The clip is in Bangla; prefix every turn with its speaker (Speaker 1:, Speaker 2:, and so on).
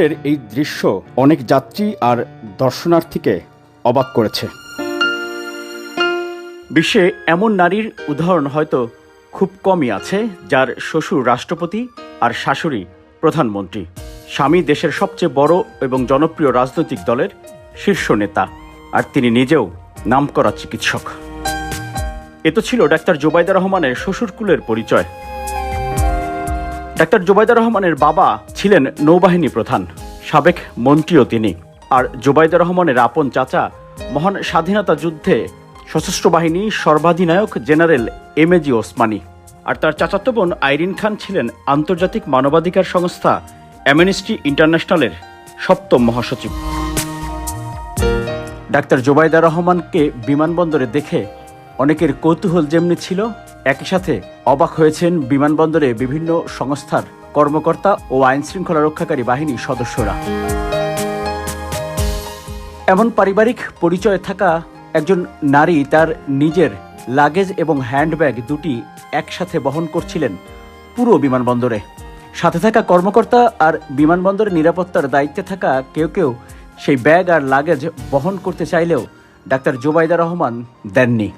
Speaker 1: এর এই দৃশ্য অনেক যাত্রী আর দর্শনার্থীকে অবাক করেছে। বিশ্বে এমন নারীর উদাহরণ হয়তো খুব কমই আছে, যার শ্বশুর রাষ্ট্রপতি আর শাশুড়ি প্রধানমন্ত্রী। স্বামী দেশের সবচেয়ে বড় এবং জনপ্রিয় রাজনৈতিক দলের শীর্ষ নেতা, আর তিনি নিজেও নামকরা চিকিৎসক। এ তো ছিল ডাক্তার জোবাইদা রহমানের শ্বশুরকুলের পরিচয়। ডাক্তার জোবাইদা রহমানের বাবা ছিলেন নৌবাহিনী প্রধান, সাবেক মন্ত্রীও তিনি। আর জোবাইদা রহমানের আপন চাচা মহান স্বাধীনতা যুদ্ধে সশস্ত্র বাহিনী সর্বাধিনায়ক general M A G Osmani. আর তার চাচাতো বোন আইরিন খান ছিলেন আন্তর্জাতিক মানবাধিকার সংস্থা অ্যামনেস্টি ইন্টারন্যাশনালের সপ্তম মহাসচিব। ডাক্তার জোবাইদা রহমানকে বিমানবন্দরে দেখে অনেকের কৌতূহল যেমনি ছিল, একই সাথে অবাক হয়েছেন বিমানবন্দরে বিভিন্ন সংস্থার কর্মকর্তা ও আইন শৃঙ্খলা রক্ষাকারী বাহিনীর সদস্যরা। এমন পারিবারিক পরিচয় থাকা একজন নারী তার নিজের লাগেজ এবং হ্যান্ডব্যাগ দুটি একসাথে বহন করছিলেন পুরো বিমানবন্দরে। সাথে থাকা কর্মকর্তা আর বিমানবন্দরের নিরাপত্তার দায়িত্বে থাকা কেউ কেউ সেই ব্যাগ আর লাগেজ বহন করতে চাইলেও ডাক্তার জোবাইদা রহমান দেননি।